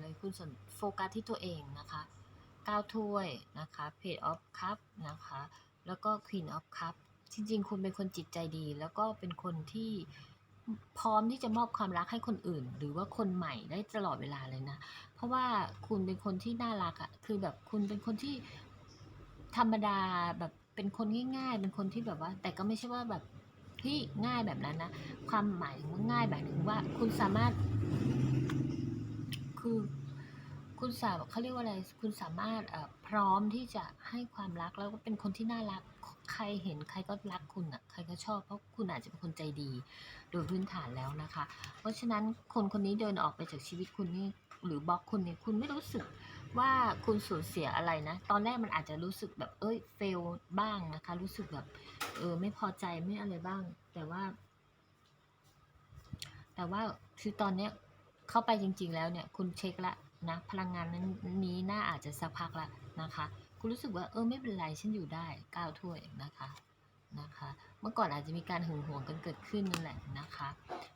เลยคุณสนโฟกัสที่ตัวเองนะคะ9ถ้วยนะคะ Page of Cup นะคะ แล้วก็ Queen of Cup จริงๆ คุณเป็นคนจิตใจดี แล้วก็เป็นคนที่พร้อมที่จะมอบความรักให้คนอื่น หรือว่าคนใหม่ได้ตลอดเวลาเลยนะ เพราะว่าคุณเป็นคนที่น่ารักอะคือแบบคุณเป็นคนที่ธรรมดาแบบเป็นคนง่าย ๆ เป็นคนที่แบบว่า แต่ก็ไม่ใช่ว่าแบบที่ง่ายแบบนั้นนะ ความหมายว่าง่ายแบบหนึ่งว่าคุณสามารถ คือ คุณสามเขาเรียกว่าอะไร คุณสามารถเอ่อพร้อมที่จะให้ความรักแล้วก็เป็นคนที่น่ารัก ใครเห็นใครก็รักคุณอะ ใครก็ชอบเพราะคุณอาจจะเป็นคนใจดี โดยพื้นฐานแล้วนะคะ เพราะฉะนั้นคนคนนี้เดินออกไปจากชีวิตคุณนี่หรือบล็อกคุณเนี่ยคุณไม่รู้สึกว่าคุณสูญเสียอะไรนะ ตอนแรกมันอาจจะรู้สึกแบบเอ้ยเฟลบ้างนะคะ รู้สึกแบบเออไม่พอใจไม่อะไรบ้าง แต่ว่า แต่ว่าคือตอนเนี้ย เข้าไปจริง ๆ แล้วเนี่ยคุณเช็คละนะพลังงานนั้นนี้น่าอาจจะสักพักละนะคะ คุณรู้สึกว่าเออไม่เป็นไรฉันอยู่ได้ก้าวถ้วยนะคะนะคะ เมื่อก่อนอาจจะมีการหึงหวงกันเกิดขึ้นนั่นแหละนะคะ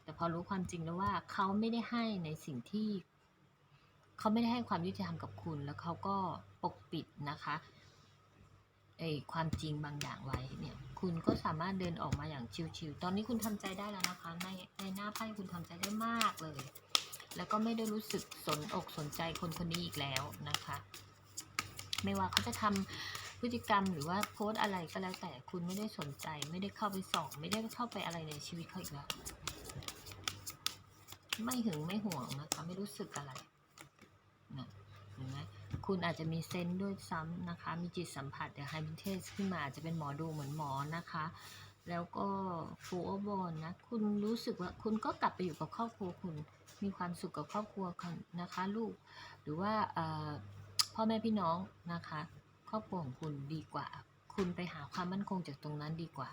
แต่พอรู้ความจริงแล้วว่าเขาไม่ได้ให้ในสิ่งที่เขาไม่ได้ให้ความยุติธรรมกับคุณ แล้วเขาก็ปกปิดนะคะไอ้ความจริงบางอย่างไว้เนี่ย คุณก็สามารถเดินออกมาอย่างชิวๆตอนนี้คุณทำใจได้แล้วนะคะ ในในหน้าไพ่คุณทำใจได้มากเลย แล้วก็ไม่ได้รู้สึกสนอกสนใจคนคนนี้อีกแล้วนะคะ ไม่ว่าเขาจะทำพฤติกรรมหรือว่าโพสอะไรก็แล้วแต่คุณไม่ได้สนใจ ไม่ได้เข้าไปส่อง ไม่ได้เข้าไปอะไรในชีวิตเขาอีกแล้ว ไม่หึงไม่ห่วงนะคะไม่รู้สึกอะไรนะเห็นไหมคุณอาจจะมีเซนด้วยซ้ำนะคะ มีจิตสัมผัสเดี๋ยวไฮบิเทสขึ้นมาอาจจะเป็นหมอดูเหมือนหมอนะคะ แล้วก็ฟูโอบอนนะ คุณรู้สึกว่าคุณก็กลับไปอยู่กับครอบครัวคุณ มีความสุขกับครอบครัวคุณนะคะลูก หรือว่าพ่อแม่พี่น้องนะคะ ครอบครัวของคุณดีกว่า คุณไปหาความมั่นคงจากตรงนั้นดีกว่า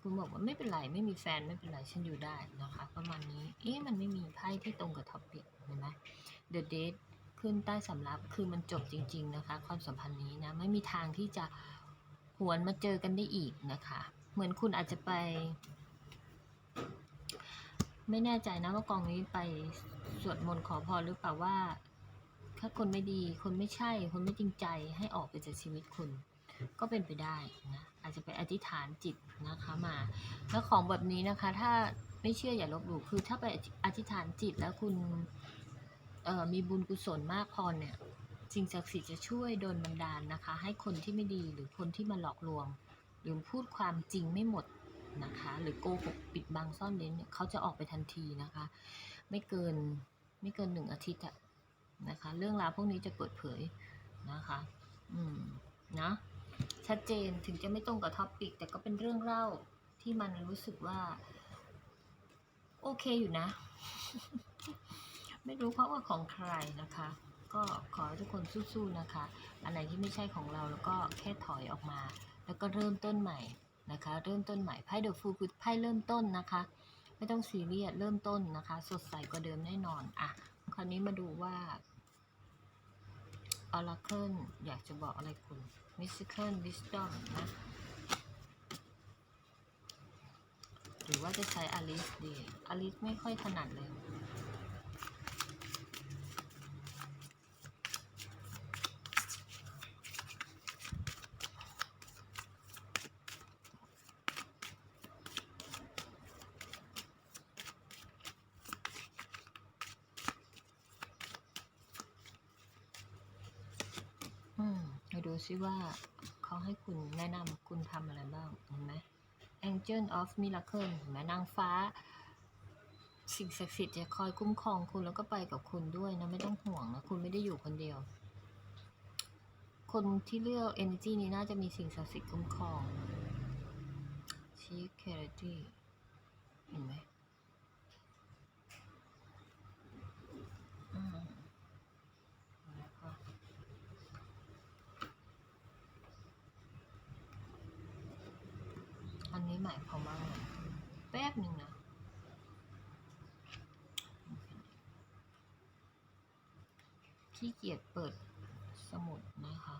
คุณบอกว่าไม่เป็นไรไม่มีแฟนไม่เป็นไรฉันอยู่ได้นะคะ ประมาณนี้ เอ๊ะมันไม่มีไพ่ที่ตรงกับท็อปิกเห็นไหม The Date ขึ้นใต้สำรับคือมันจบจริง ๆนะคะ ความสัมพันธ์นี้นะไม่มีทางที่จะหวนมาเจอกันได้อีกนะคะ เหมือนคุณอาจจะไป ไม่แน่ใจนะว่ากองนี้ไปสวดมนต์ขอพรหรือเปล่าว่า ถ้าคนไม่ดี คนไม่ใช่ คนไม่จริงใจให้ออกไปจากชีวิตคุณ ก็เป็นไปได้นะ อาจจะไปอธิษฐานจิตนะคะมา แล้วของแบบนี้นะคะ ถ้าไม่เชื่ออย่าลบหลู่คือถ้าไปอธิษฐานจิตแล้วคุณมีบุญกุศลมากพอเนี่ยสิ่งศักดิ์สิทธิ์จะช่วยโดนบันดาลนะคะ ให้คนที่ไม่ดีหรือคนที่มาหลอกลวง หรือพูดความจริงไม่หมดนะคะ หรือโกหกปิดบังซ่อนเร้นเนี่ยเขาจะออกไปทันทีนะคะ ไม่เกินไม่เกินหนึ่งอาทิตย์อะนะคะ เรื่องราวพวกนี้จะเปิดเผยนะคะ อืมนะชัดเจนถึงจะไม่ตรงกับท็อปปิกแต่ก็เป็นเรื่องเล่าที่มันรู้สึกว่า โอเคอยู่นะ ไม่รู้เพราะว่าของใครนะคะ ก็ขอให้ทุกคนสู้ๆนะคะอันไหนที่ไม่ใช่ของเราแล้วก็แค่ถอยออกมา แล้วก็เริ่มต้นใหม่นะคะ เริ่มต้นใหม่ไพ่เดอะฟูคือไพ่เริ่มต้นนะคะ ไม่ต้องซีเรียสเริ่มต้นนะคะ สดใสกว่าเดิมแน่นอนอะคราวนี้มาดูว่าอ r a เคิลอยากจะบอกอะไรคุณมิสซิเคิลวิสตอมนะหรือว่าจะใช้อลิสดีอลิสไม่ค่อยถนัดเลย อืมไปดู ซิว่าเขาให้คุณแนะนำคุณทำอะไรบ้างเห็นไหม Angel of Miracle เห็นไหมนางฟ้า สิ่งศักดิ์สิทธิ์จะคอยคุ้มครองคุณแล้วก็ไปกับคุณด้วยนะ ไม่ต้องห่วงนะ คุณไม่ได้อยู่คนเดียว คนที่เลือก Energy นี้น่าจะมีสิ่งศักดิ์สิทธิ์คุ้มครอง Security เห็นไหมอืมแล้วก็ อันนี้ หมายความว่าแป๊บหนึ่งนะขี้เกียจเปิดสมุดนะคะ